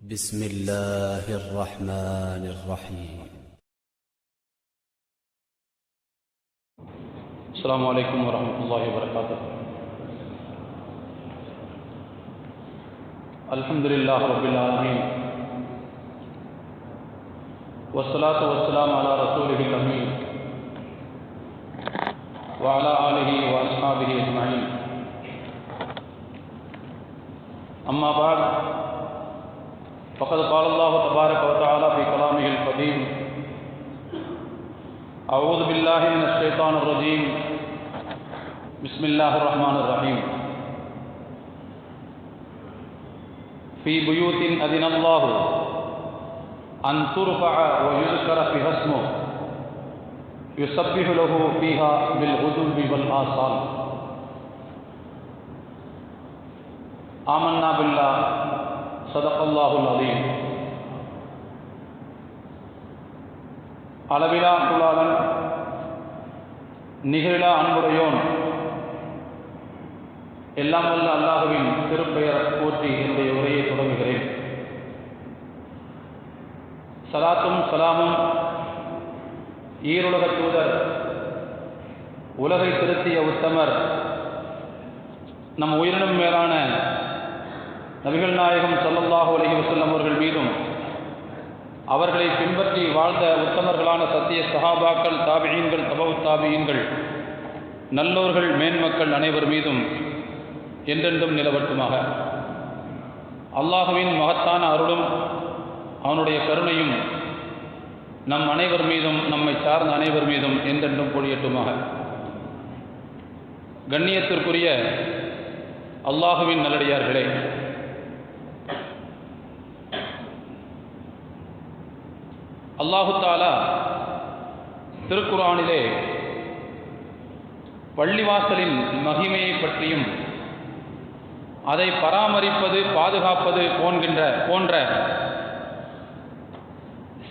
بسم الله الرحمن الرحيم. السلام عليكم ورحمة الله وبركاته. الحمد لله رب العالمين. والصلاة والسلام على رسوله الأمين. وعلى آله وأصحابه أجمعين. أما بعد فقد قال الله تبارك وتعالى في كلامه القديم، أعوذ بالله من الشيطان الرجيم. بسم الله الرحمن الرحيم. في بيوت أذن الله أن ترفع ويذكر في اسمه، يسبح له فيها بالغدو والآصال. آمنا بالله. صدق الله العظيم அளவிலா குலாளன் நிகழா அன்புடையோன் எல்லாம் வல்ல அல்லாஹுவின் திருப்பெயர் போற்றி என்னுடைய உரையை தொடங்குகிறேன் சலாத்தும் சலாமும் ஈருலக தூதர் உலகை திருத்திய உத்தமர் நம் உயிரினும் மேலான நபிகள் நாயகம் சல்லல்லாஹு அலஹி வசல்லம் அவர்கள் மீதும் அவர்களை பின்பற்றி வாழ்ந்த உத்தமர்களான சத்திய சஹாபாக்கள் தாபியீன்கள் தபவு தாபியீன்கள் நல்லோர்கள் மேன்மக்கள் அனைவர் மீதும் என்றென்றும் நிலவட்டுமாக. அல்லாஹுவின் மகத்தான அருளும் அவனுடைய கருணையும் நம் அனைவர் மீதும் நம்மை சார்ந்த அனைவர் மீதும் என்றென்றும் பொழியட்டுமாக. கண்ணியத்திற்குரிய அல்லாஹுவின் நல்லடியார்களே அல்லாஹு தாலா திருக்குறானிலே பள்ளிவாசலின் மகிமையை பற்றியும் அதை பராமரிப்பது பாதுகாப்பது போன்கின்ற போன்ற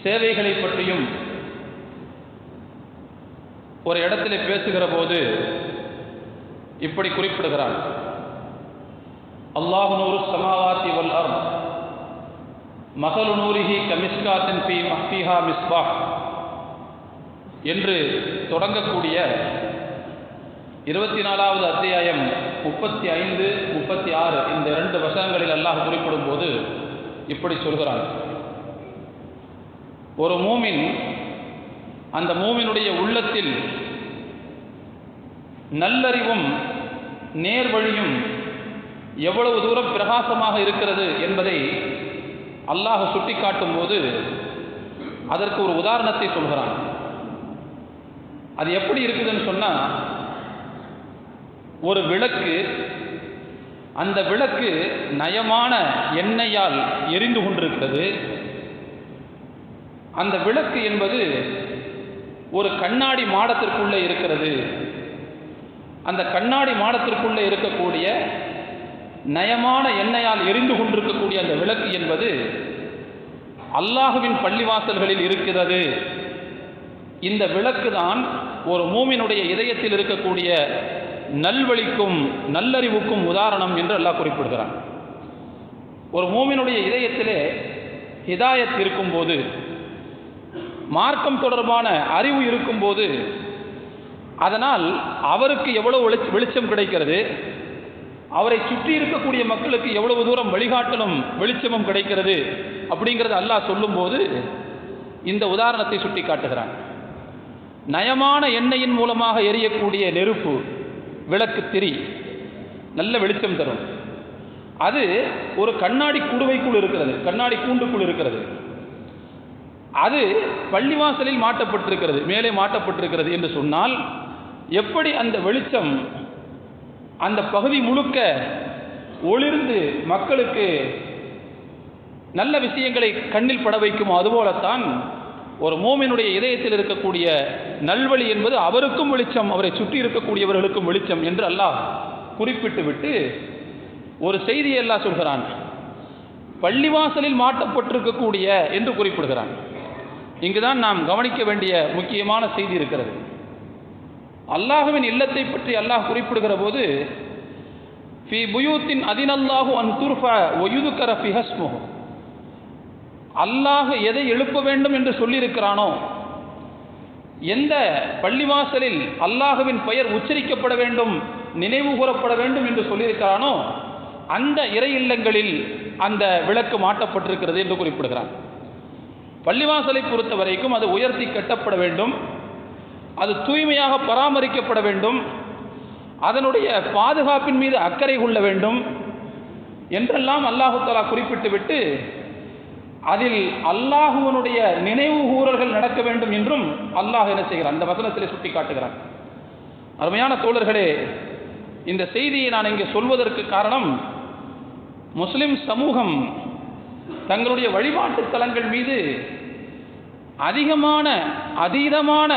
சேவைகளை பற்றியும் ஒரு இடத்துல பேசுகிற போது இப்படி குறிப்பிடுகிறான். அல்லாஹ் நூறு சமாவாத்தி வல் அர்ம் மகளு நூரிஹி கமிஸ்காத்தின் பி மஹ்பிஹா மிஸ்பா என்று தொடங்கக்கூடிய இருபத்தி நாலாவது அத்தியாயம் முப்பத்தி ஐந்து முப்பத்தி ஆறு இந்த இரண்டு வசனங்களில் அல்லாஹ் குறிப்பிடும் போது இப்படி சொல்கிறான். ஒரு மூமின் அந்த மூமினுடைய உள்ளத்தில் நல்லறிவும் நேர்வழியும் எவ்வளவு தூரம் பிரகாசமாக இருக்கிறது என்பதை அல்லாஹ் சுட்டிக்காட்டும் போது அதற்கு ஒரு உதாரணத்தை சொல்கிறான். அது எப்படி இருக்குதுன்னு சொன்னால் ஒரு விளக்கு அந்த விளக்கு நயமான எண்ணெயால் எரிந்து கொண்டிருக்கிறது. அந்த விளக்கு என்பது ஒரு கண்ணாடி மாடத்திற்குள்ளே இருக்கிறது. அந்த கண்ணாடி மாடத்திற்குள்ளே இருக்கக்கூடிய நயமான எண்ணெயால் எரிந்து கொண்டிருக்கக்கூடிய அந்த விளக்கு என்பது அல்லாஹுவின் பள்ளிவாசல்களில் இருக்கிறது. இந்த விளக்கு தான் ஒரு மூமினுடைய இதயத்தில் இருக்கக்கூடிய நல்வழிக்கும் நல்லறிவுக்கும் உதாரணம் என்று அல்லாஹ் குறிப்பிடுகிறான். ஒரு மூமினுடைய இதயத்திலே ஹிதாயத் இருக்கும்போது மார்க்கம் தொடர்பான அறிவு இருக்கும்போது அதனால் அவருக்கு எவ்வளோ வெளிச்சம் கிடைக்கிறது? அவரை சுற்றி இருக்கக்கூடிய மக்களுக்கு எவ்வளவு தூரம் வழிகாட்டலும் வெளிச்சமும் கிடைக்கிறது அப்படிங்கிறது அல்லாஹ் சொல்லும்போது இந்த உதாரணத்தை சுட்டி காட்டுகிறான். நயமான எண்ணெயின் மூலமாக எரியக்கூடிய நெருப்பு விளக்கு திரி நல்ல வெளிச்சம் தரும். அது ஒரு கண்ணாடி குடுவைக்குள் இருக்கிறது கண்ணாடி கூண்டுக்குள் இருக்கிறது. அது பள்ளிவாசலில் மாட்டப்பட்டிருக்கிறது மேலே மாட்டப்பட்டிருக்கிறது என்று சொன்னால் எப்படி அந்த வெளிச்சம் அந்த பகுதி முழுக்க ஒளிர்ந்து மக்களுக்கு நல்ல விஷயங்களை கண்ணில் பட வைக்குமோ அதுபோலத்தான் ஒரு மோமினுடைய இதயத்தில் இருக்கக்கூடிய நல்வழி என்பது அவருக்கும் வெளிச்சம் அவரை சுற்றி இருக்கக்கூடியவர்களுக்கும் வெளிச்சம் என்று அல்லாஹ் குறிப்பிட்டு விட்டு ஒரு செய்தியை எல்லாம் சொல்கிறான். பள்ளிவாசலில் மாட்டப்பட்டிருக்கக்கூடிய என்று குறிப்பிடுகிறான். இங்குதான் நாம் கவனிக்க வேண்டிய முக்கியமான செய்தி இருக்கிறது. அல்லாஹுவின் இல்லத்தை பற்றி அல்லாஹ் குறிப்பிடுகிற போது ஃபி புயூத்தின் அதினல்லாஹு அன் துர்ஃபா ஒயுதுக்கர ஃபிஹஸ்முஹு அல்லாஹ் எதை எழுப்ப வேண்டும் என்று சொல்லியிருக்கிறானோ எந்த பள்ளிவாசலில் அல்லாஹுவின் பெயர் உச்சரிக்கப்பட வேண்டும் நினைவு கூறப்பட வேண்டும் என்று சொல்லியிருக்கிறானோ அந்த இறை இல்லங்களில் அந்த விளக்கு மாட்டப்பட்டிருக்கிறது என்று குறிப்பிடுகிறான். பள்ளிவாசலை பொறுத்த வரைக்கும் அது உயர்த்தி கட்டப்பட வேண்டும். அது தூய்மையாக பராமரிக்கப்பட வேண்டும். அதனுடைய பாதுகாப்பின் மீது அக்கறை கொள்ள வேண்டும். என்றெல்லாம் அல்லாஹுத்தாலா குறிப்பிட்டுவிட்டு குறிப்பிட்டு விட்டு அதில் அல்லாஹுவனுடைய நினைவு கூறல்கள் நடக்க வேண்டும் என்றும் அல்லாஹ் என்ன செய்கிறான்? அந்த வசனத்திலே சுட்டி காட்டுகிறார் அருமையான தோழர்களே இந்த செய்தியை நான் இங்கே சொல்வதற்கு காரணம் முஸ்லிம் சமூகம் தங்களுடைய வழிபாட்டு தலங்கள் மீது அதிகமான அதீதமான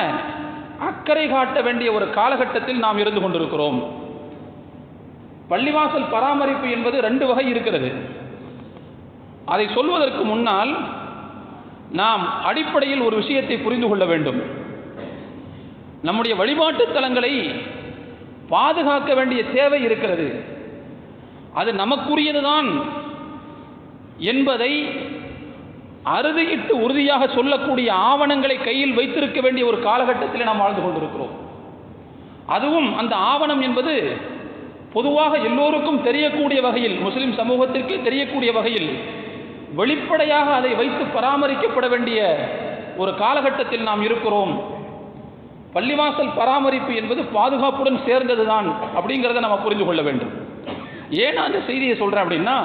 அக்கறை காட்ட வேண்டிய ஒரு காலகட்டத்தில் நாம் இருந்து கொண்டிருக்கிறோம். பள்ளிவாசல் பராமரிப்பு என்பது ரெண்டு வகை இருக்கிறது. அதை சொல்வதற்கு முன்னால் நாம் அடிப்படையில் ஒரு விஷயத்தை புரிந்து கொள்ள வேண்டும். நம்முடைய வழிபாட்டு தலங்களை பாதுகாக்க வேண்டிய தேவை இருக்கிறது. அது நமக்குரியதுதான் என்பதை அறுதியிட்டு உறுதியாக சொல்லக்கூடிய ஆவணங்களை கையில் வைத்திருக்க வேண்டிய ஒரு காலகட்டத்தில் நாம் வாழ்ந்து கொண்டிருக்கிறோம். அதுவும் அந்த ஆவணம் என்பது பொதுவாக எல்லோருக்கும் தெரியக்கூடிய வகையில் முஸ்லிம் சமூகத்திற்கே தெரியக்கூடிய வகையில் வெளிப்படையாக அதை வைத்து பராமரிக்கப்பட வேண்டிய ஒரு காலகட்டத்தில் நாம் இருக்கிறோம். பள்ளிவாசல் பராமரிப்பு என்பது பாதுகாப்புடன் சேர்ந்தது தான் அப்படிங்கிறத நம்ம புரிந்து கொள்ள வேண்டும். ஏன் அந்த செய்தியை சொல்கிறேன் அப்படின்னா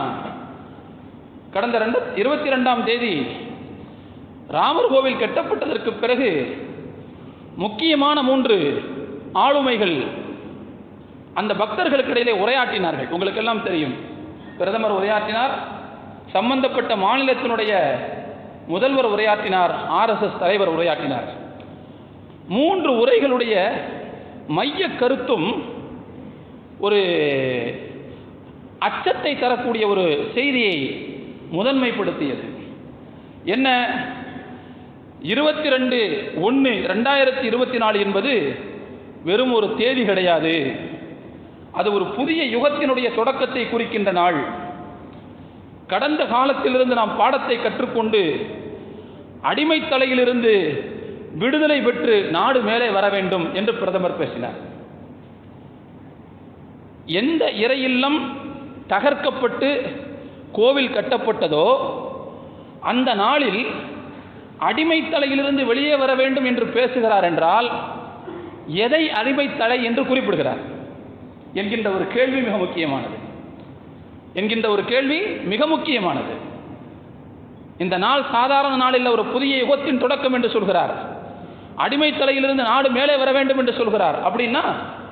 கடந்த ரெண்டு இருபத்தி ரெண்டாம் தேதி ராமர் கோவில் கட்டப்பட்டதற்கு பிறகு முக்கியமான மூன்று ஆளுமைகள் அந்த பக்தர்களுக்கு இடையிலே உரையாற்றினார்கள். உங்களுக்கெல்லாம் தெரியும். பிரதமர் உரையாற்றினார் சம்பந்தப்பட்ட மாநிலத்தினுடைய முதல்வர் உரையாற்றினார் ஆர்எஸ்எஸ் தலைவர் உரையாற்றினார். மூன்று உரைகளுடைய மைய கருத்தும் ஒரு அச்சத்தை தரக்கூடிய ஒரு செய்தியை முதன்மைப்படுத்தியது. என்ன? இருபத்தி ரெண்டு ஒன்று ரெண்டாயிரத்தி இருபத்தி நாலு என்பது வெறும் ஒரு தேதி கிடையாது. அது ஒரு புதிய யுகத்தினுடைய தொடக்கத்தை குறிக்கின்ற நாள். கடந்த காலத்திலிருந்து நாம் பாடத்தை கற்றுக்கொண்டு அடிமை தலையிலிருந்து விடுதலை பெற்று நாடு மேலே வர வேண்டும் என்று பிரதமர் பேசினார். எந்த இறையில்லம் தகர்க்கப்பட்டு கோவில் கட்டப்பட்டதோ அந்த நாளில் அடிமைத்தலையிலிருந்து வெளியே வர வேண்டும் என்று பேசுகிறார் என்றால் எதை அடிமைத்தலை என்று குறிப்பிடுகிறார்? என்கின்ற ஒரு கேள்வி மிக முக்கியமானது. என்கின்ற ஒரு கேள்வி மிக முக்கியமானது. இந்த நாள் சாதாரண நாளில் ஒரு புதிய யுகத்தின் தொடக்கம் என்று சொல்கிறார். அடிமைத்தலையிலிருந்து நாடு மேலே வர வேண்டும் என்று சொல்கிறார். அப்படின்னா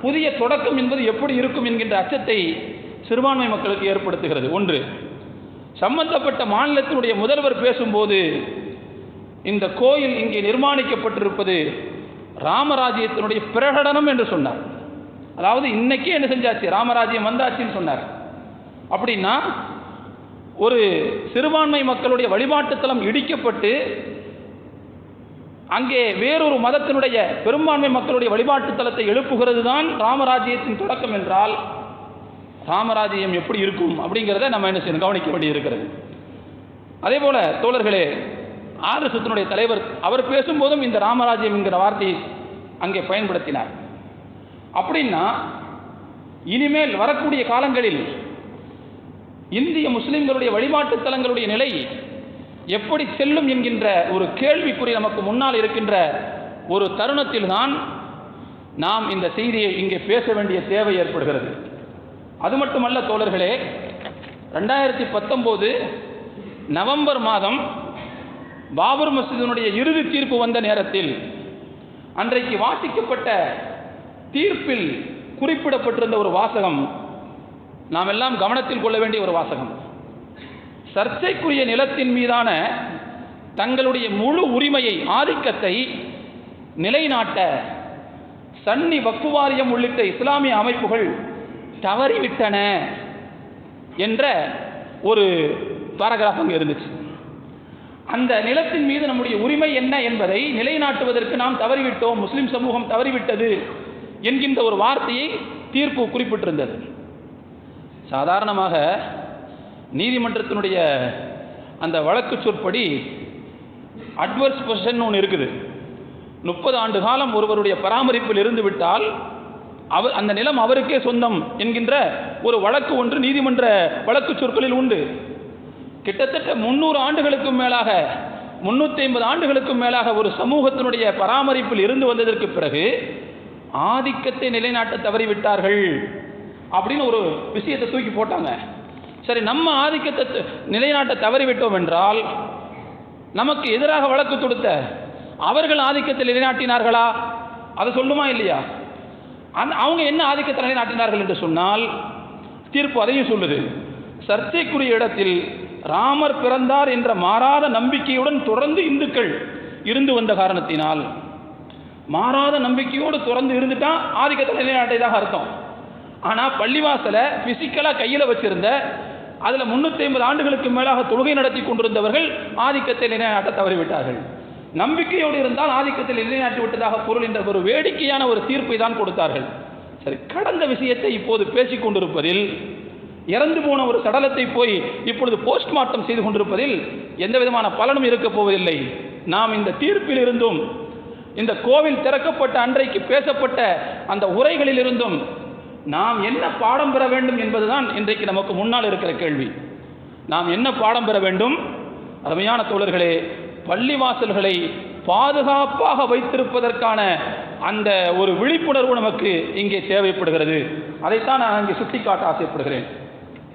புதிய தொடக்கம் என்பது எப்படி இருக்கும் என்கின்ற அச்சத்தை சிறுபான்மை மக்களுக்கு ஏற்படுத்துகிறது. ஒன்று சம்பந்தப்பட்ட மாநிலத்தினுடைய முதல்வர் பேசும்போது இந்த கோயில் இங்கே நிர்மாணிக்கப்பட்டிருப்பது ராமராஜ்யத்தினுடைய பிரகடனம் என்று சொன்னார். அதாவது இன்னைக்கே என்ன செஞ்சாச்சு? ராமராஜ்யம் வந்தாச்சுன்னு சொன்னார். அப்படின்னா ஒரு சிறுபான்மை மக்களுடைய வழிபாட்டு தலம் இடிக்கப்பட்டு அங்கே வேறொரு மதத்தினுடைய பெரும்பான்மை மக்களுடைய வழிபாட்டு தலத்தை எழுப்புகிறது தான் ராமராஜ்யத்தின் தொடக்கம் என்றால் சாம்ராஜ்யம் எப்படி இருக்கும் அப்படிங்கிறத நம்ம என்ன செய்யணும் கவனிக்க வேண்டியிருக்கிறது. அதே போல தோழர்களே ஆர்எஸ்எஸ்னுடைய தலைவர் அவர் பேசும்போதும் இந்த ராமராஜ்யம் என்கிற வார்த்தையை அங்கே பயன்படுத்தினார். அப்படின்னா இனிமேல் வரக்கூடிய காலங்களில் இந்திய முஸ்லிம்களுடைய வழிபாட்டு தலங்களுடைய நிலை எப்படி செல்லும் என்கின்ற ஒரு கேள்விக்குறி நமக்கு முன்னால் இருக்கின்ற ஒரு தருணத்தில்தான் நாம் இந்த செய்தியை இங்கே பேச வேண்டிய தேவை ஏற்படுகிறது. அது மட்டுமல்ல தோழர்களே ரெண்டாயிரத்தி பத்தொம்போது நவம்பர் மாதம் பாபர் மஸ்ஜிதினுடைய இறுதி தீர்ப்பு வந்த நேரத்தில் அன்றைக்கு வாசிக்கப்பட்ட தீர்ப்பில் குறிப்பிடப்பட்டிருந்த ஒரு வாசகம் நாம் எல்லாம் கவனத்தில் கொள்ள வேண்டிய ஒரு வாசகம். சர்ச்சைக்குரிய நிலத்தின் மீதான தங்களுடைய முழு உரிமையை ஆதிக்கத்தை நிலைநாட்ட சன்னி வக்ஃபு வாரியம் உள்ளிட்ட இஸ்லாமிய அமைப்புகள் தவறிவிட்டன என்ற ஒரு பாராகிராஃப் அங்கே இருந்துச்சு. அந்த நிலத்தின் மீது நம்முடைய உரிமை என்ன என்பதை நிலைநாட்டுவதற்கு நாம் தவறிவிட்டோம். முஸ்லிம் சமூகம் தவறிவிட்டது என்கின்ற ஒரு வார்த்தையை தீர்ப்பு குறிப்பிட்டிருந்தது. சாதாரணமாக நீதிமன்றத்தினுடைய அந்த வழக்கு சொற்படி அட்வர்ஸ் பொசிஷன் ஒன்று இருக்குது. முப்பது ஆண்டு காலம் ஒருவருடைய பராமரிப்பில் இருந்து விட்டால் அவர் அந்த நிலம் அவருக்கே சொந்தம் என்கின்ற ஒரு வழக்கு ஒன்று நீதிமன்ற வழக்கு சொற்களில் உண்டு. கிட்டத்தட்ட முன்னூறு ஆண்டுகளுக்கும் மேலாக முன்னூற்றி ஐம்பது ஆண்டுகளுக்கும் மேலாக ஒரு சமூகத்தினுடைய பராமரிப்பில் இருந்து வந்ததற்கு பிறகு ஆதிக்கத்தை நிலைநாட்ட தவறிவிட்டார்கள் அப்படின்னு ஒரு விஷயத்தை தூக்கி போட்டாங்க. சரி நம்ம ஆதிக்கத்தை நிலைநாட்ட தவறிவிட்டோம் என்றால் நமக்கு எதிராக வழக்கு தொடுத்த அவர்கள் ஆதிக்கத்தை நிலைநாட்டினார்களா? அதை சொல்லுமா இல்லையா? அந்த அவங்க என்ன ஆதிக்கத்தை நிலைநாட்டினார்கள் என்று சொன்னால் தீர்ப்பு அதையும் சொல்லுது. சர்ச்சைக்குரிய இடத்தில் ராமர் பிறந்தார் என்ற மாறாத நம்பிக்கையுடன் தொடர்ந்து இந்துக்கள் இருந்து வந்த காரணத்தினால் மாறாத நம்பிக்கையோடு தொடர்ந்து இருந்துட்டா ஆதிக்கத்தை நிலைநாட்டியதாக அர்த்தம். ஆனால் பள்ளிவாசலை ஃபிசிக்கலாக கையில் வச்சிருந்த அதில் முன்னூற்றி ஐம்பது ஆண்டுகளுக்கு மேலாக தொழுகை நடத்தி கொண்டிருந்தவர்கள் ஆதிக்கத்தை நிலைநாட்ட தவறிவிட்டார்கள். நம்பிக்கையோடு இருந்தால் ஆதிக்கத்தில் நிலைநாட்டி விட்டதாக பொருள் என்ற ஒரு வேடிக்கையான ஒரு தீர்ப்பை தான் கொடுத்தார்கள். சரி கடந்த விஷயத்தை இப்போது பேசிக் கொண்டிருப்பதில் இறந்து போன ஒரு சடலத்தை போய் இப்பொழுது போஸ்ட்மார்ட்டம் செய்து கொண்டிருப்பதில் எந்த விதமான பலனும் இருக்கப் போவதில்லை. நாம் இந்த தீர்ப்பில் இருந்தும் இந்த கோவில் திறக்கப்பட்ட அன்றைக்கு பேசப்பட்ட அந்த உரைகளில் இருந்தும் நாம் என்ன பாடம் பெற வேண்டும் என்பதுதான் இன்றைக்கு நமக்கு முன்னால் இருக்கிற கேள்வி. நாம் என்ன பாடம் பெற வேண்டும்? அருமையான தோழர்களே பள்ளிவாசல்களை பாதுகாப்பாக வைத்திருப்பதற்கான அந்த ஒரு விழிப்புணர்வு நமக்கு இங்கே தேவைப்படுகிறது. அதைத்தான் நான் இங்கே சுட்டிக்காட்ட ஆசைப்படுகிறேன்.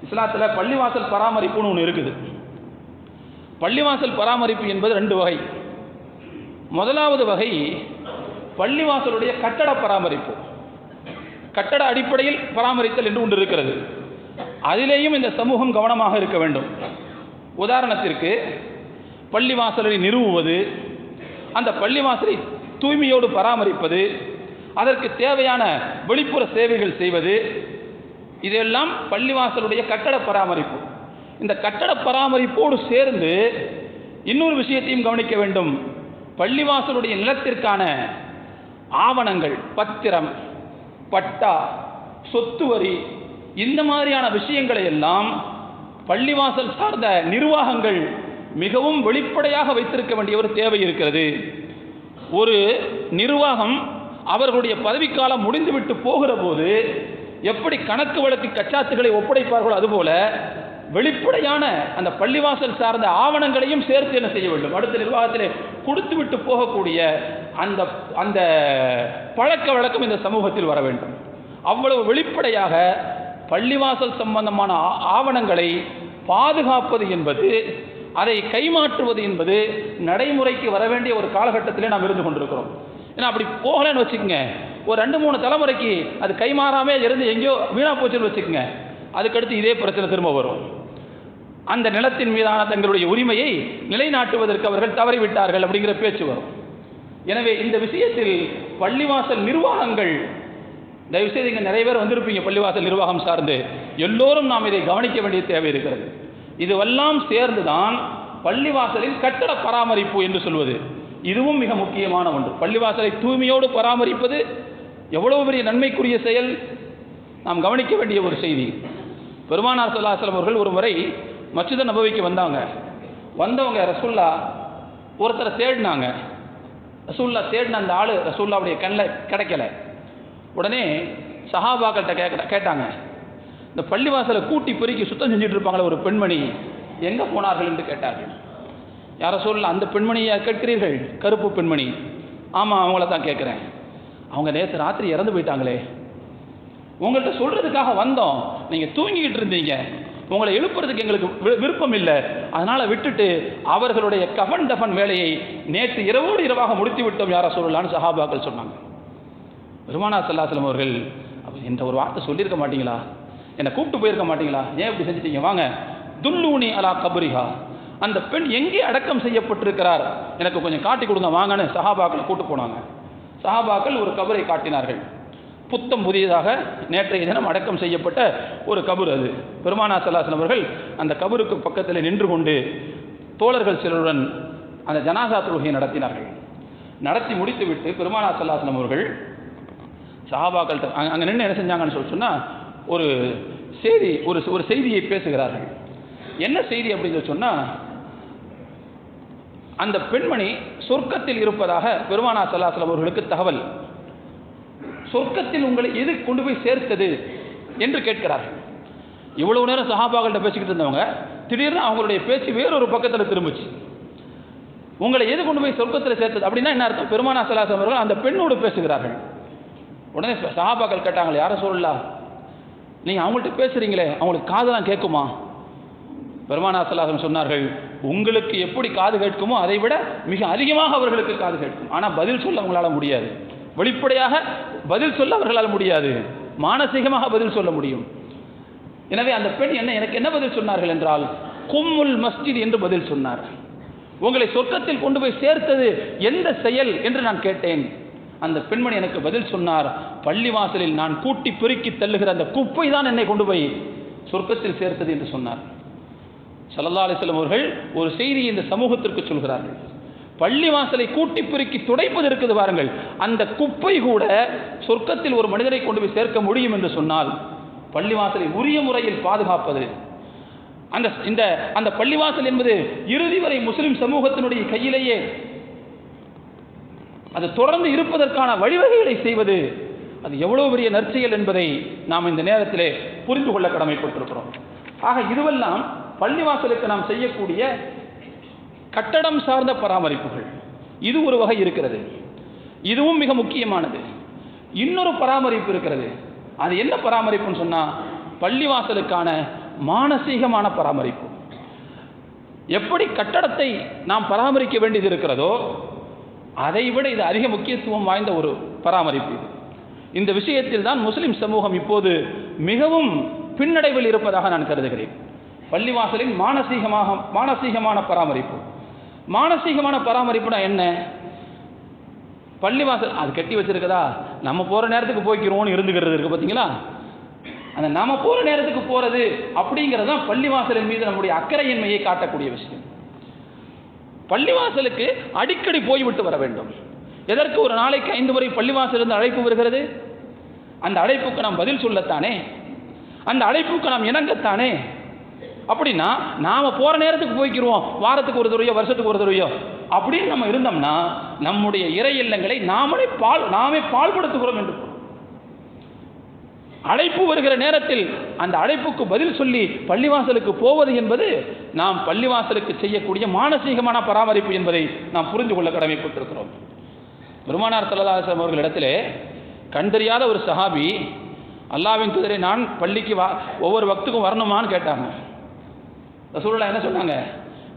இஸ்லாத்தில் பள்ளிவாசல் பராமரிப்புன்னு ஒன்று இருக்குது. பள்ளிவாசல் பராமரிப்பு என்பது ரெண்டு வகை. முதலாவது வகை பள்ளிவாசலுடைய கட்டட பராமரிப்பு. கட்டட அடிப்படையில் பராமரித்தல் என்று ஒன்று இருக்கிறது. அதிலேயும் இந்த சமூகம் கவனமாக இருக்க வேண்டும். உதாரணத்திற்கு பள்ளிவாசலை நிறுவுவது அந்த பள்ளிவாசலை தூய்மையோடு பராமரிப்பது அதற்கு தேவையான வெளிப்புற சேவைகள் செய்வது இதெல்லாம் பள்ளிவாசலுடைய கட்டட பராமரிப்பு. இந்த கட்டட பராமரிப்போடு சேர்ந்து இன்னொரு விஷயத்தையும் கவனிக்க வேண்டும். பள்ளிவாசலுடைய நிலத்திற்கான ஆவணங்கள் பத்திரம் பட்டா சொத்து வரி இந்த மாதிரியான விஷயங்களை எல்லாம் பள்ளிவாசல் சார்ந்த நிர்வாகங்கள் மிகவும் வெளிப்படையாக வைத்திருக்க வேண்டிய ஒரு தேவை இருக்கிறது. ஒரு நிர்வாகம் அவர்களுடைய பதவிக்காலம் முடிந்துவிட்டு போகிற போது எப்படி கணக்கு வழக்கு கச்சாத்துகளை ஒப்படைப்பார்களோ அதுபோல வெளிப்படையான அந்த பள்ளிவாசல் சார்ந்த ஆவணங்களையும் சேர்த்து என்ன செய்ய வேண்டும்? அடுத்த நிர்வாகத்தை கொடுத்து விட்டு போகக்கூடிய அந்த அந்த பழக்க வழக்கம் இந்த சமூகத்தில் வர வேண்டும். அவ்வளவு வெளிப்படையாக பள்ளிவாசல் சம்பந்தமான ஆவணங்களை பாதுகாப்பது என்பது அதை கைமாற்றுவது என்பது நடைமுறைக்கு வர வேண்டிய ஒரு காலகட்டத்திலே நாம் இருந்து கொண்டிருக்கிறோம். ஏன்னா அப்படி போகலன்னு வச்சுக்கோங்க. ஒரு ரெண்டு மூணு தலைமுறைக்கு அது கைமாறாமே இருந்து எங்கேயோ வீணாக போச்சுன்னு வச்சுக்கோங்க. அதுக்கடுத்து இதே பிரச்சனை திரும்ப வரும். அந்த நிலத்தின் மீதான தங்களுடைய உரிமையை நிலைநாட்டுவதற்கு அவர்கள் தவறிவிட்டார்கள் அப்படிங்கிற பேச்சு வரும். எனவே இந்த விஷயத்தில் பள்ளிவாசல் நிர்வாகங்கள் தயவுசெய்து இங்கே நிறைய பேர் வந்திருப்பீங்க பள்ளிவாசல் நிர்வாகம் சார்ந்து. எல்லோரும் நாம் இதை கவனிக்க வேண்டிய தேவை இருக்கிறது. இதுவெல்லாம் சேர்ந்துதான் பள்ளிவாசலின் கட்டட பராமரிப்பு என்று சொல்வது. இதுவும் மிக முக்கியமான ஒன்று. பள்ளிவாசலை தூய்மையோடு பராமரிப்பது எவ்வளவு பெரிய நன்மைக்குரிய செயல்? நாம் கவனிக்க வேண்டிய ஒரு செய்தி. பெருமானார் சல்லாஹலம் அவர்கள் ஒரு முறை மச்சித நபவிக்கு வந்தாங்க. வந்தவங்க ரசுல்லா ஒருத்தரை தேடினாங்க. ரசூல்லா தேடின அந்த ஆள் ரசூல்லாவுடைய கண்ணில் கிடைக்கல. உடனே சஹாபாக்கள்கிட்ட கேட்க கேட்டாங்க. இந்த பள்ளிவாசலை கூட்டி பெருக்கி சுத்தம் செஞ்சுட்டு இருப்பாங்களே ஒரு பெண்மணி. எங்கே போனார்கள் என்று கேட்டார்கள். யாரை சொல்ல அந்த பெண்மணியை கேட்கிறீர்கள்? கருப்பு பெண்மணி. ஆமாம் அவங்கள தான் கேட்குறேன். அவங்க நேற்று ராத்திரி இறந்து போயிட்டாங்களே. உங்கள்கிட்ட சொல்கிறதுக்காக வந்தோம். நீங்கள் தூங்கிக்கிட்டு இருந்தீங்க. உங்களை எழுப்புறதுக்கு எங்களுக்கு விருப்பம் இல்லை. அதனால் விட்டுட்டு அவர்களுடைய கஃன் தஃபன் வேலையை நேற்று இரவோடு இரவாக முடித்து விட்டோம் யாரை சொல்லலான்னு சஹாபாக்கள் சொன்னாங்க. பெருமானா சல்லாசலம் அவர்கள் என்ற ஒரு வார்த்தை சொல்லியிருக்க மாட்டீங்களா? என்னை கூப்பிட்டு போயிருக்க மாட்டீங்களா? ஏன் இப்படி செஞ்சிட்டீங்க? வாங்க. துல்லூனி அலா கபரிஹா. அந்த பெண் எங்கே அடக்கம் செய்யப்பட்டிருக்கிறார்? எனக்கு கொஞ்சம் காட்டி கொடுங்க வாங்கன்னு சஹாபாக்களை கூட்டு போனாங்க. சஹாபாக்கள் ஒரு கபரை காட்டினார்கள். புத்தம் புதியதாக நேற்றைய தினம் அடக்கம் செய்யப்பட்ட ஒரு கபர் அது. பெருமானா சல்லாஸ்லம் அவர்கள் அந்த கபருக்கு பக்கத்தில் நின்று கொண்டு தோழர்கள் சிலருடன் அந்த ஜனாசா தொழுகையை நடத்தினார்கள். நடத்தி முடித்துவிட்டு பெருமானா சல்லாஸ்லம் அவர்கள் சஹாபாக்கள் அங்கே நின்று என்ன செஞ்சாங்கன்னு சொல்லி சொன்னால் ஒரு செய்தி ஒரு ஒரு செய்தியை பேசுகிறார்கள். என்ன செய்தி அப்படின்னு சொன்னால் அந்த பெண்மணி சொர்க்கத்தில் இருப்பதாக பெருமானா சல்லாசலம் அவர்களுக்கு தகவல். சொர்க்கத்தில் உங்களை எது கொண்டு போய் சேர்த்தது என்று கேட்கிறார்கள். இவ்வளவு நேரம் சஹாபாக்கள்கிட்ட பேசிக்கிட்டு இருந்தவங்க திடீர்னு அவங்களுடைய பேச்சு வேறொரு பக்கத்தில் திரும்பிச்சு. உங்களை எது கொண்டு போய் சொர்க்கத்தில் சேர்த்தது அப்படின்னா என்ன அர்த்தம்? பெருமானா சலாசம் அவர்கள் அந்த பெண்ணோடு பேசுகிறார்கள். உடனே சஹாபாக்கள் கேட்டாங்களே யாரை சொல்லலாம் நீங்கள் அவங்கள்ட்ட பேசுகிறீங்களே அவங்களுக்கு காதெல்லாம் கேட்குமா? பெருமானா சொன்னார்கள் உங்களுக்கு எப்படி காது கேட்குமோ அதை விட மிக அதிகமாக அவர்களுக்கு காது கேட்கும். ஆனால் பதில் சொல்ல அவங்களால் முடியாது. வெளிப்படையாக பதில் சொல்ல அவர்களால் முடியாது. மானசீகமாக பதில் சொல்ல முடியும். எனவே அந்த பெண் என்ன எனக்கு என்ன பதில் சொன்னார்கள் என்றால் கும்முல் மஸ்ஜித் என்று பதில் சொன்னார். உங்களை சொர்க்கத்தில் கொண்டு போய் சேர்த்தது எந்த செயல்? என்று நான் கேட்டேன். அந்த பெண்மணி எனக்கு பதில் சொன்னார் பள்ளிவாசலில் நான் கூட்டி பெருக்கி தள்ளுகிற அந்த குப்பை தான் என்னை கொண்டு போய் சொர்க்கத்தில் சேர்த்தது என்று சொன்னார். சல்லா அலிஸ்லம் அவர்கள் ஒரு செய்தி இந்த சமூகத்திற்கு சொல்கிறார்கள். பள்ளிவாசலை கூட்டி பெருக்கி துடைப்பது இருக்குது பாருங்கள். அந்த குப்பை கூட சொர்க்கத்தில் ஒரு மனிதரை கொண்டு போய் சேர்க்க முடியும் என்று சொன்னால் பள்ளிவாசலை உரிய முறையில் பாதுகாப்பது. அந்த இந்த அந்த பள்ளிவாசல் என்பது இறுதி வரை முஸ்லிம் சமூகத்தினுடைய கையிலேயே அது தொடர்ந்து இருப்பதற்கான வழிவகைகளை செய்வது அது எவ்வளவு பெரிய நற்செயல் என்பதை நாம் இந்த நேரத்திலே புரிந்து கொள்ள கடமைப்பட்டிருக்கிறோம். ஆக இதுவெல்லாம் பள்ளிவாசலுக்கு நாம் செய்யக்கூடிய கட்டடம் சார்ந்த பராமரிப்புகள். இது ஒரு வகை இருக்கிறது. இதுவும் மிக முக்கியமானது. இன்னொரு பராமரிப்பு இருக்கிறது. அது என்ன பராமரிப்புன்னு சொன்னால் பள்ளிவாசலுக்கான மானசீகமான பராமரிப்பு. எப்படி கட்டடத்தை நாம் பராமரிக்க வேண்டியது இருக்கிறதோ அதை விட இது அதிக முக்கியத்துவம் வாய்ந்த ஒரு பராமரிப்பு இந்த விஷயத்தில் தான் முஸ்லிம் சமூகம் இப்போது மிகவும் பின்னடைவில் இருப்பதாக நான் கருதுகிறேன். பள்ளிவாசலின் மானசீகமாக மானசீகமான பராமரிப்பு. மானசீகமான பராமரிப்புனா என்ன? பள்ளிவாசல் அது கட்டி வச்சிருக்கதா? நம்ம போகிற நேரத்துக்கு போய்க்கிறோம்னு இருந்துக்கிறது இருக்குது பார்த்தீங்களா? அந்த நம்ம போகிற நேரத்துக்கு போகிறது அப்படிங்கிறது தான் பள்ளிவாசலின் மீது நம்முடைய அக்கறையின்மையை காட்டக்கூடிய விஷயம். பள்ளிவாசலுக்கு அடிக்கடி போய்விட்டு வர வேண்டும். எதற்கு ஒரு நாளைக்கு ஐந்து முறை பள்ளிவாசலிருந்து அழைப்பு வருகிறது? அந்த அழைப்புக்கு நாம் பதில் சொல்லத்தானே? அந்த அழைப்புக்கு நாம் இணங்கத்தானே? அப்படின்னா நாம் போகிற நேரத்துக்கு போய்க்கிருவோம். வாரத்துக்கு ஒரு தடவையோ வருஷத்துக்கு ஒரு தடவையோ. அப்படின்னு நம்ம இருந்தோம்னா நம்முடைய இறை இல்லங்களை நாமளே பால் நாமே பால்படுத்துகிறோம் என்று அழைப்பு வருகிற நேரத்தில் அந்த அழைப்புக்கு பதில் சொல்லி பள்ளிவாசலுக்கு போவது என்பது நாம் பள்ளிவாசலுக்கு செய்யக்கூடிய மானசீகமான பராமரிப்பு என்பதை நாம் புரிந்து கொள்ள கடமைப்பட்டிருக்கிறோம். பெருமானார் சல்லல்லாஹம் அவர்களிடத்திலே கண் தெரியாத ஒரு சஹாபி அல்லாவின் குதிரை நான் பள்ளிக்கு வா ஒவ்வொரு வக்துக்கும் வரணுமான்னு கேட்டாங்க. சூழலா என்ன சொன்னாங்க?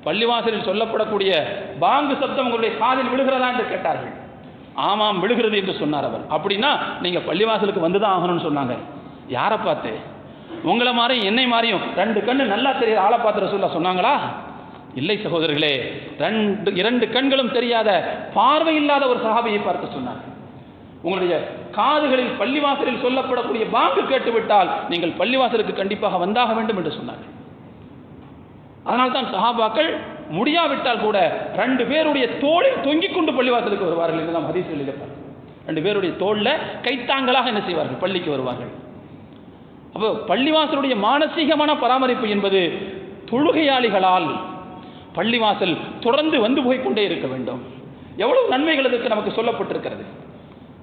பள்ளிவாசலில் சொல்லப்படக்கூடிய பாங்கு சப்தம் உங்களுடைய காதில் விழுகிறதா என்று கேட்டார்கள். ஆமாம் விழுகிறது என்று சொன்னார் அவர். அப்படின்னா நீங்கள் பள்ளிவாசலுக்கு வந்து தான் ஆகணும்னு சொன்னாங்க. யாரை பார்த்து? உங்களை மாதிரியும் என்னை மாதிரியும் ரெண்டு கண்ணு நல்லா தெரியாத ஆளை பார்த்து ரசூல்லா சொன்னாங்களா? இல்லை சகோதரர்களே ரெண்டு இரண்டு கண்களும் தெரியாத பார்வை இல்லாத ஒரு சஹாபியை பார்த்து சொன்னார். உங்களுடைய காதுகளில் பள்ளிவாசலில் சொல்லப்படக்கூடிய வாக்கு கேட்டுவிட்டால் நீங்கள் பள்ளிவாசலுக்கு கண்டிப்பாக வந்தாக வேண்டும் என்று சொன்னார்கள் அதனால்தான் சஹாபாக்கள் முடியாவிட்டால் கூட ரெண்டு பேருடைய தோளில் தொங்கிக் கொண்டு பள்ளிவாசலுக்கு வருவார்கள் என்று நாம் ஹதீஸ் எழுதப்போம் ரெண்டு பேருடைய தோளில் கைத்தாங்களாக என்ன செய்வார்கள்? பள்ளிக்கு வருவார்கள். அப்போ பள்ளிவாசலுடைய மானசீகமான பராமரிப்பு என்பது தொழுகையாளிகளால் பள்ளிவாசல் தொடர்ந்து வந்து போய்க்கொண்டே இருக்க வேண்டும். எவ்வளவு நன்மைகள் அதற்கு நமக்கு சொல்லப்பட்டிருக்கிறது.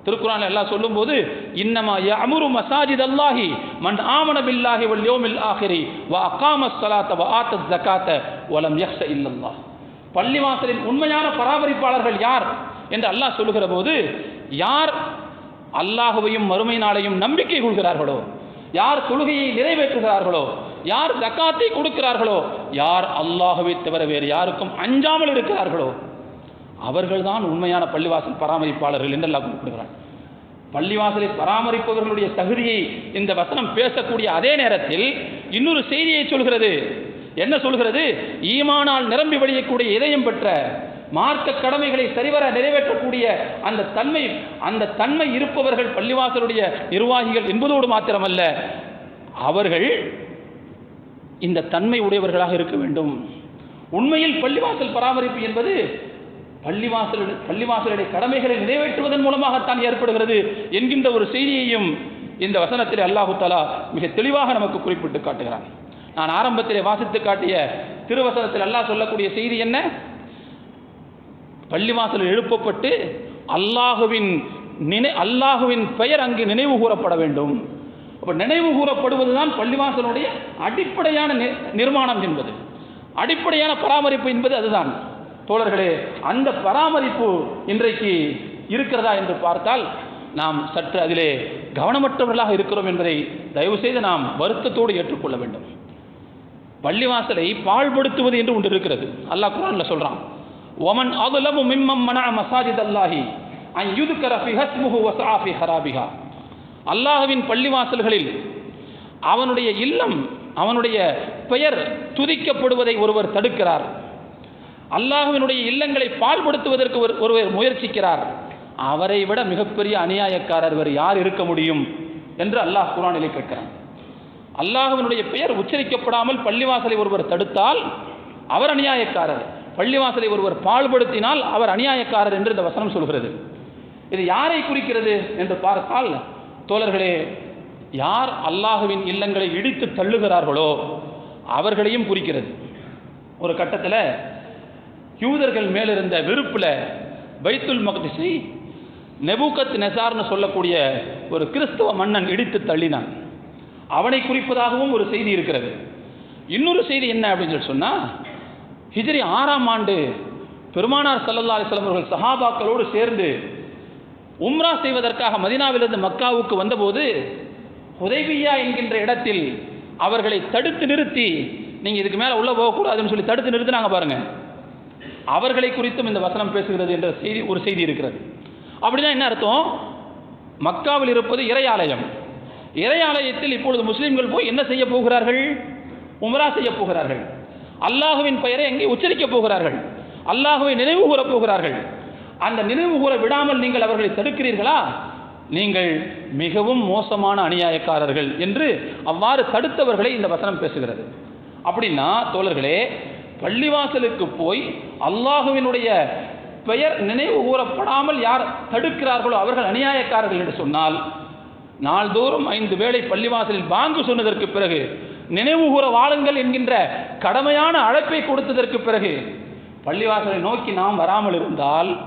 திருக்குறான் எல்லாம் சொல்லும்போது இன்னமா யஅமுரு மசாஜித் அல்லாஹி மன் ஆமன பில்லாஹி வல் யௌமில் ஆஹிரி வ அகாம ஸலாத்த வ ஆத்த ஸகாத்த வ பள்ளிவாசலின் உண்மையான பராமரிப்பாளர்கள் யார் என்று அல்லாஹ் சொல்லுகிற போது யார் அல்லாஹுவையும் மறுமை நாளையும் நம்பிக்கை கொள்கிறார்களோ யார் தொழுகையை நிறைவேற்றுகிறார்களோ யார் ஜக்காத்தை கொடுக்கிறார்களோ யார் அல்லாஹுவை தவிர வேறு யாருக்கும் அஞ்சாமல் இருக்கிறார்களோ அவர்கள்தான் உண்மையான பள்ளிவாசல் பராமரிப்பாளர்கள் என்று அல்லாஹ் பள்ளிவாசலை பராமரிப்பவர்களுடைய தகுதியை இந்த வசனம் பேசக்கூடிய அதே நேரத்தில் இன்னொரு செய்தியை சொல்கிறது. என்ன சொல்கிறது? ஈமானால் நிரம்பி வழியக்கூடிய இதயம் பெற்ற மார்க்க கடமைகளை சரிவர நிறைவேற்றக்கூடிய அந்த தன்மை அந்த தன்மை இருப்பவர்கள் பள்ளிவாசலுடைய நிர்வாகிகள் என்பதோடு மாத்திரமல்ல அவர்கள் இந்த தன்மை உடையவர்களாக இருக்க வேண்டும். உண்மையில் பள்ளிவாசல் பராமரிப்பு என்பது பள்ளிவாசலுடைய பள்ளிவாசலுடைய கடமைகளை நிறைவேற்றுவதன் மூலமாகத்தான் ஏற்படுகிறது என்கின்ற ஒரு செய்தியையும் இந்த வசனத்தில் அல்லாஹு தாலா மிக தெளிவாக நமக்கு குறிப்பிட்டு காட்டுகிறான். நான் ஆரம்பத்திலே வாசித்து காட்டிய திருவசனத்தில் அல்லாஹ் சொல்லக்கூடிய செய்தி என்ன? பள்ளிவாசல் எழுப்பப்பட்டு அல்லாஹுவின் நினை அல்லாஹுவின் பெயர் அங்கு நினைவு கூறப்பட வேண்டும். அப்போ நினைவு கூறப்படுவதுதான் பள்ளிவாசலுடைய அடிப்படையான நி- நிர்மாணம் என்பது. அடிப்படையான பராமரிப்பு என்பது அதுதான். தோழர்களே அந்த பராமரிப்பு இன்றைக்கு இருக்கிறதா என்று பார்த்தால் நாம் சற்று அதிலே கவனமற்றவர்களாக இருக்கிறோம் என்பதை தயவு செய்து நாம் வருத்தத்தோடு ஏற்றுக்கொள்ள வேண்டும். பள்ளிவாசலை பாழ்படுத்துவது என்று ஒன்று இருக்கிறது. அல்லாஹ் குரான்ல சொல்கிறான் ஒமன் அதுலமு மிம்மம் மன மசாஜித் அல்லாஹி அன் யுதுக்கர ஃபி ஹஸ்முஹு வஸஆ ஃபி ஹராபிஹா அல்லாஹுவின் பள்ளிவாசல்களில் அவனுடைய இல்லம் அவனுடைய பெயர் துதிக்கப்படுவதை ஒருவர் தடுக்கிறார். அல்லாஹுவினுடைய இல்லங்களை பால்படுத்துவதற்கு ஒரு- ஒருவர் முயற்சிக்கிறார். அவரை விட மிகப்பெரிய அநியாயக்காரர் வேறு யார் இருக்க முடியும் என்று அல்லாஹ் குரானிலே கேட்கிறான். அல்லாஹுவினுடைய பெயர் உச்சரிக்கப்படாமல் பள்ளிவாசலை ஒருவர் தடுத்தால் அவர் அநியாயக்காரர். பள்ளிவாசலை ஒருவர் பாழ்படுத்தினால் அவர் அநியாயக்காரர் என்று இந்த வசனம் சொல்கிறது. இது யாரை குறிக்கிறது என்று பார்த்தால் தோழர்களே யார் அல்லாஹுவின் இல்லங்களை இடித்து தள்ளுகிறார்களோ அவர்களையும் குறிக்கிறது. ஒரு கட்டத்தில் யூதர்கள் மேலிருந்த வெறுப்பில் பைத்துல் மக்திஸை நெபுகத் நெசார்னு சொல்லக்கூடிய ஒரு கிறிஸ்தவ மன்னன் இடித்து தள்ளினான். அவனை குறிப்பதாகவும் ஒரு செய்தி இருக்கிறது. இன்னொரு செய்தி என்ன அப்படின்னு சொல்லி சொன்னால் ஹிஜ்ரி ஆறாம் ஆண்டு பெருமானார் சல்லல்லா அலிஸ்லாம் அவர்கள் சஹாபாக்களோடு சேர்ந்து உம்ரா செய்வதற்காக மதினாவிலிருந்து மக்காவுக்கு வந்தபோது உதவியா என்கின்ற இடத்தில் அவர்களை தடுத்து நிறுத்தி நீங்கள் இதுக்கு மேலே உள்ளே போகக்கூடாதுன்னு சொல்லி தடுத்து நிறுத்தினாங்க பாருங்கள் அவர்களை குறித்தும் இந்த வசனம் பேசுகிறது என்ற செய்தி ஒரு செய்தி இருக்கிறது. அப்படின்னா என்ன அர்த்தம்? மக்காவில் இருப்பது இறையாலயம் இறையாலயத்தில் இப்பொழுது முஸ்லீம்கள் போய் என்ன செய்ய போகிறார்கள்? உம்ரா செய்ய போகிறார்கள். அல்லாஹுவின் பெயரை எங்கே உச்சரிக்கப் போகிறார்கள்? அல்லாஹுவை நினைவு கூறப் போகிறார்கள். அந்த நினைவு கூற விடாமல் நீங்கள் அவர்களை தடுக்கிறீர்களா? நீங்கள் மிகவும் மோசமான அநியாயக்காரர்கள் என்று அவ்வாறு தடுத்தவர்களை இந்த வசனம் பேசுகிறது. அப்படின்னா தோழர்களே பள்ளிவாசலுக்கு போய் அல்லாஹுவினுடைய பெயர் நினைவு கூறப்படாமல் யார் தடுக்கிறார்களோ அவர்கள் அநியாயக்காரர்கள் என்று சொன்னால் நாள்தோறும் ஐந்து வேளை பள்ளிவாசலில் பாங்கு சொன்னதற்கு பிறகு நினைவுகூர வாழுங்கள் என்கின்ற கடமையான அழைப்பை கொடுத்ததற்கு பிறகு பள்ளிவாசலை நோக்கி நாம் வராமல் இருந்தால்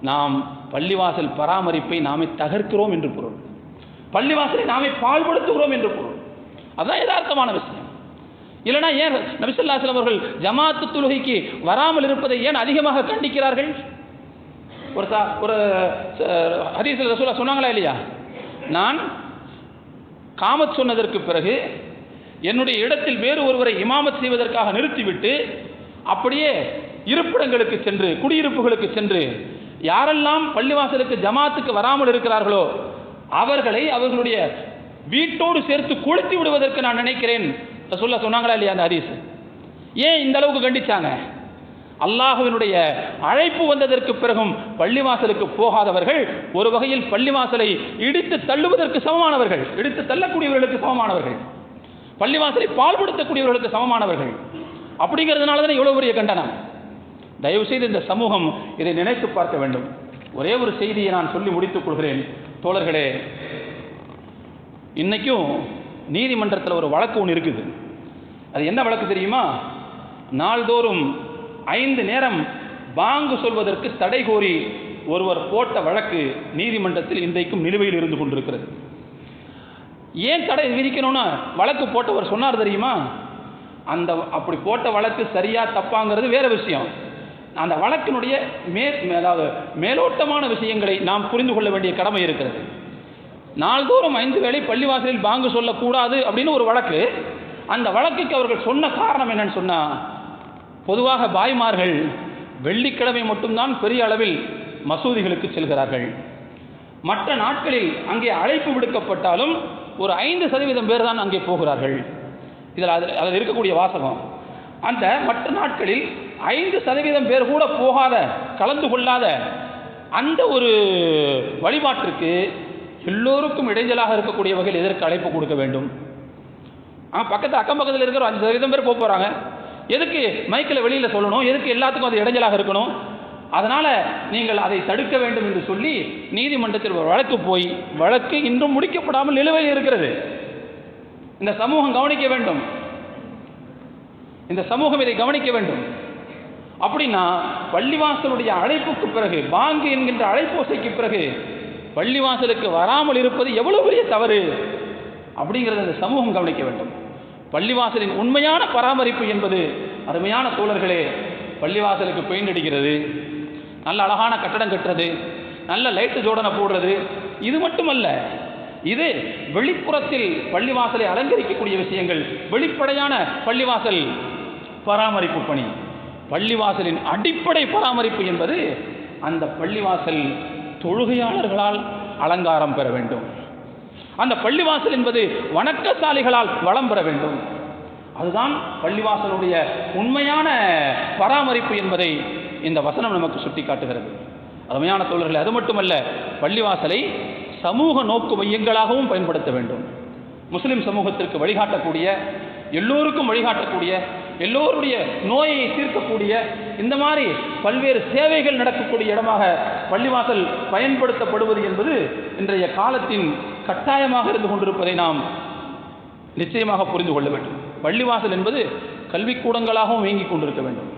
நாம் பள்ளிவாசல் பராமரிப்பை நாமே தகர்க்கிறோம் என்று பொருள். பள்ளிவாசலை நாமே பாழ்படுத்துகிறோம் என்று பொருள். அதுதான் யதார்த்தமான விஷயம். இல்லைனா ஏன் நபிசல்லாஸ்லாம் அவர்கள் ஜமாத்து தொழுகைக்கு வராமல் இருப்பதை ஏன் அதிகமாக கண்டிக்கிறார்கள்? ஒரு சா ஒரு ஹதீஸில் ரசூலா சொன்னாங்களா இல்லையா? நான் காமத் சொன்னதற்கு பிறகு என்னுடைய இடத்தில் வேறு ஒருவரை இமாமத் செய்வதற்காக நிறுத்திவிட்டு அப்படியே இருப்பிடங்களுக்கு சென்று குடியிருப்புகளுக்கு சென்று யாரெல்லாம் பள்ளிவாசலுக்கு ஜமாத்துக்கு வராமல் இருக்கிறார்களோ அவர்களை அவர்களுடைய வீட்டோடு சேர்த்து கொளுத்தி விடுவதற்கு நான் நினைக்கிறேன். சொல்ல சொன்னாங்களா இல்லையா அந்த ஹதீஸ்? ஏன் இந்த அளவுக்கு கண்டிச்சாங்க? அல்லாஹுவினுடைய அழைப்பு வந்ததற்கு பிறகும் பள்ளிவாசலுக்கு போகாதவர்கள் ஒரு வகையில் பள்ளிவாசலை இடித்து தள்ளுவதற்கு சமமானவர்கள் இடித்து தள்ளக்கூடியவர்களுக்கு சமமானவர்கள். பள்ளிவாசலை பால்படுத்தக்கூடியவர்களுக்கு சமமானவர்கள். அப்படிங்கிறதுனால தானே இவ்வளோ பெரிய கண்டனம்? தயவு செய்து இந்த சமூகம் இதை நினைத்து பார்க்க வேண்டும். ஒரே ஒரு செய்தியை நான் சொல்லி முடித்துக் கொள்கிறேன். தோழர்களே இன்னைக்கும் நீதிமன்றத்தில் ஒரு வழக்கு ஒன்று இருக்குது. அது என்ன வழக்கு தெரியுமா? நாள்தோறும் ஐந்து நேரம் பாங்கு சொல்வதற்கு தடை கோரி ஒருவர் போட்ட வழக்கு நீதிமன்றத்தில் இன்றைக்கும் நிலுவையில் இருந்து கொண்டிருக்கிறது. ஏன் தடை விதிக்கணும்னு வழக்கு போட்டவர் சொன்னார் தெரியுமா? அந்த அப்படி போட்ட வழக்கு சரியா தப்பாங்கிறது வேற விஷயம். அந்த வழக்கினுடைய மே அதாவது மேலோட்டமான விஷயங்களை நாம் புரிந்து கொள்ள வேண்டிய கடமை இருக்கிறது. நாள்தோறும் ஐந்து வேளை பள்ளிவாசலில் பாங்கு சொல்லக்கூடாது அப்படின்னு ஒரு வழக்கு. அந்த வழக்குக்கு அவர்கள் சொன்ன காரணம் என்னன்னு சொன்னால் பொதுவாக பாய்மார்கள் வெள்ளிக்கிழமை மட்டும்தான் பெரிய அளவில் மசூதிகளுக்கு செல்கிறார்கள். மற்ற நாட்களில் அங்கே அழைப்பு விடுக்கப்பட்டாலும் ஒரு ஐந்து சதவீதம் பேர் தான் அங்கே போகிறார்கள். இதில் அதில் அதில் இருக்கக்கூடிய வாசகம். அந்த மற்ற நாட்களில் ஐந்து சதவீதம் பேர் கூட போகாத கலந்து கொள்ளாத அந்த ஒரு வழிபாட்டிற்கு எல்லோருக்கும் இடைஞ்சலாக இருக்கக்கூடிய வகையில் எதற்கு அழைப்பு கொடுக்க வேண்டும்? ஆ பக்கத்து அக்கம் பக்கத்தில் இருக்கிற அஞ்சு சதவீதம் பேர் போக போகிறாங்க எதுக்கு மைக்கில் வெளியில் சொல்லணும்? எதுக்கு எல்லாத்துக்கும் அது இடைஞ்சலாக இருக்கணும்? அதனால் நீங்கள் அதை தடுக்க வேண்டும் என்று சொல்லி நீதிமன்றத்தில் ஒரு வழக்கு போய் வழக்கு இன்றும் முடிக்கப்படாமல் நிலுவையில் இருக்கிறது. இந்த சமூகம் கவனிக்க வேண்டும். இந்த சமூகம் இதை கவனிக்க வேண்டும். அப்படின்னா பள்ளிவாசலுடைய அழைப்புக்கு பிறகு பாங்கு என்கின்ற அழைப்போசைக்கு பிறகு பள்ளிவாசலுக்கு வராமல் இருப்பது எவ்வளவு பெரிய தவறு? அப்படிங்கிறத இந்த சமூகம் கவனிக்க வேண்டும். பள்ளிவாசலின் உண்மையான பராமரிப்பு என்பது அருமையான தோழர்களே பள்ளிவாசலுக்கு பெயிண்ட் அடிக்கிறது நல்ல அழகான கட்டடம் கட்டுறது நல்ல லைட்டு ஜோடனை போடுறது இது மட்டுமல்ல இது வெளிப்புறத்தில் பள்ளிவாசலை அலங்கரிக்கக்கூடிய விஷயங்கள் வெளிப்படையான பள்ளிவாசல் பராமரிப்பு பணி. பள்ளிவாசலின் அடிப்படை பராமரிப்பு என்பது அந்த பள்ளிவாசல் தொழுகையாளர்களால் அலங்காரம் பெற வேண்டும். அந்த பள்ளிவாசல் என்பது வணக்கசாலிகளால் வளம் பெற வேண்டும். அதுதான் பள்ளிவாசலுடைய உண்மையான பராமரிப்பு என்பதை இந்த வசனம் நமக்கு சுட்டி காட்டுகிறது அருமையான தோழர்கள் அது மட்டுமல்ல பள்ளிவாசலை சமூக நோக்கு மையங்களாகவும் பயன்படுத்த வேண்டும். முஸ்லிம் சமூகத்திற்கு வழிகாட்டக்கூடிய எல்லோருக்கும் வழிகாட்டக்கூடிய எல்லோருடைய நோயை தீர்க்கக்கூடிய இந்த மாதிரி பல்வேறு சேவைகள் நடக்கக்கூடிய இடமாக பள்ளிவாசல் பயன்படுத்தப்படுவது என்பது இன்றைய காலத்தின் கட்டாயமாக இருந்து கொண்டிருப்பதை நாம் நிச்சயமாக புரிந்து கொள்ள வேண்டும். பள்ளிவாசல் என்பது கல்விக்கூடங்களாகவும் இயங்கிக் கொண்டிருக்க வேண்டும்.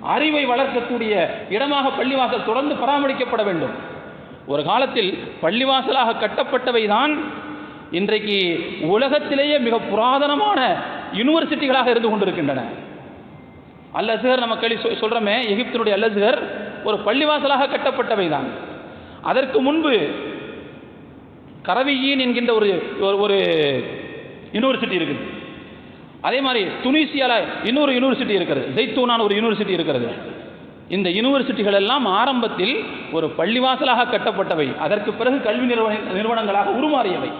அறிவை வளர்க்கக்கூடிய இடமாக பள்ளிவாசல் தொடர்ந்து பராமரிக்கப்பட வேண்டும். ஒரு காலத்தில் பள்ளிவாசலாக கட்டப்பட்டவை தான் இன்றைக்கு உலகத்திலேயே மிக புராதனமான யூனிவர்சிட்டிகளாக இருந்து கொண்டிருக்கின்றன. அல்லசுகர் நம்ம கேள்வி சொ- சொல்றோமே எகிப்தினுடைய அல்லசுகர் ஒரு பள்ளிவாசலாக கட்டப்பட்டவை தான். அதற்கு முன்பு கரவியின் என்கின்ற ஒரு ஒரு- ஒரு யூனிவர்சிட்டி இருக்குது. அதே மாதிரி துனிசியாவில் இன்னொரு யூனிவர்சிட்டி இருக்கிறது. ஜெய்தூனான ஒரு யூனிவர்சிட்டி இருக்கிறது. இந்த யூனிவர்சிட்டிகள் எல்லாம் ஆரம்பத்தில் ஒரு பள்ளிவாசலாக கட்டப்பட்டவை. அதற்கு பிறகு கல்வி நிறுவன நிறுவனங்களாக உருமாறியவை.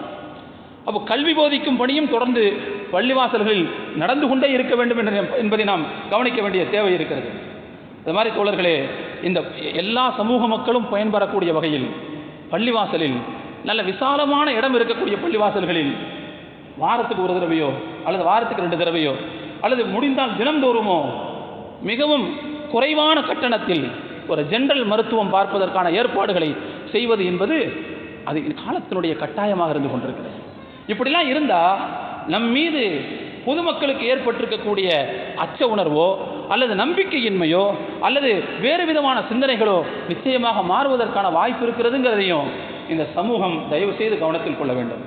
அப்போ கல்வி போதிக்கும் பணியும் தொடர்ந்து பள்ளிவாசல்களில் நடந்து கொண்டே இருக்க வேண்டும் என்ற என்பதை நாம் கவனிக்க வேண்டிய தேவை இருக்கிறது. அது மாதிரி தோழர்களே இந்த எல்லா சமூக மக்களும் பயன்பெறக்கூடிய வகையில் பள்ளிவாசலில் நல்ல விசாலமான இடம் இருக்கக்கூடிய பள்ளிவாசல்களில் வாரத்துக்கு ஒரு தடவையோ அல்லது வாரத்துக்கு ரெண்டு தடவையோ அல்லது முடிந்தால் தினந்தோறுமோ மிகவும் குறைவான கட்டணத்தில் ஒரு ஜென்ரல் மருத்துவம் பார்ப்பதற்கான ஏற்பாடுகளை செய்வது என்பது அது காலத்தினுடைய கட்டாயமாக இருந்து கொண்டிருக்கிறது. இப்படிலாம் இருந்தால் நம் மீது பொதுமக்களுக்கு ஏற்பட்டிருக்கக்கூடிய அச்ச உணர்வோ அல்லது நம்பிக்கையின்மையோ அல்லது வேறு விதமான சிந்தனைகளோ நிச்சயமாக மாறுவதற்கான வாய்ப்பு இருக்கிறதுங்கிறதையும் இந்த சமூகம் தயவு செய்து கவனத்தில் கொள்ள வேண்டும்.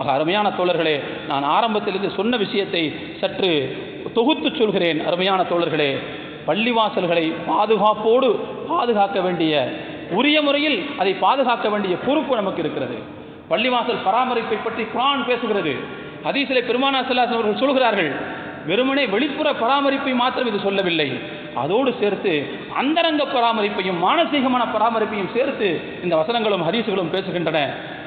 ஆக அருமையான தோழர்களே நான் ஆரம்பத்திலிருந்து சொன்ன விஷயத்தை சற்று தொகுத்து சொல்கிறேன். அருமையான தோழர்களே பள்ளிவாசல்களை பாதுகாப்போடு பாதுகாக்க வேண்டிய உரிய முறையில் அதை பாதுகாக்க வேண்டிய பொறுப்பு நமக்கு இருக்கிறது. பள்ளிவாசல் பராமரிப்பை பற்றி குரான் பேசுகிறது. ஹதீஸிலே பெருமானா செல்லாசன் அவர்கள் சொல்கிறார்கள் வெறுமனே வெளிப்புற பராமரிப்பை மாத்திரம் இது சொல்லவில்லை. அதோடு சேர்த்து அந்தரங்க பராமரிப்பையும் மானசீகமான பராமரிப்பையும் சேர்த்து இந்த வசனங்களும் ஹதீஸுகளும் பேசுகின்றன.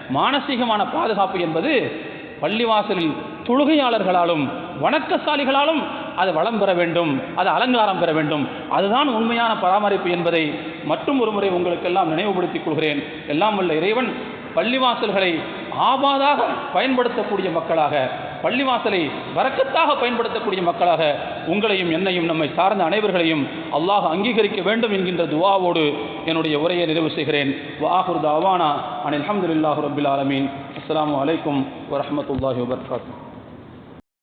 மானசீகமான பாதுகாப்பு என்பது பள்ளிவாசலில் தொழுகையாளர்களாலும் வணக்கசாலிகளாலும் அது வளம் பெற வேண்டும் அது அலங்காரம் பெற வேண்டும். அதுதான் உண்மையான பராமரிப்பு என்பதை மற்றும் ஒரு முறை உங்களுக்கெல்லாம் நினைவுபடுத்திக் கொள்கிறேன். எல்லாம் உள்ள இறைவன் பள்ளிவாசல்களை ஆபாதாக பயன்படுத்தக்கூடிய மக்களாக பள்ளிவாசலை வரக்கத்தாக பயன்படுத்தக்கூடிய மக்களாக உங்களையும் என்னையும் நம்மை சார்ந்த அனைவர்களையும் அல்லாஹ் அங்கீகரிக்க வேண்டும் என்கின்ற துவாவோடு என்னுடைய உரையை நிறைவு செய்கிறேன். வாஹுர் தாவானா அனில் அஹமதுல்லாஹு ரபில் ஆலமீன். அஸ்லாம் அலைக்கும் வரமத்துல்லாஹி வபர்காத்து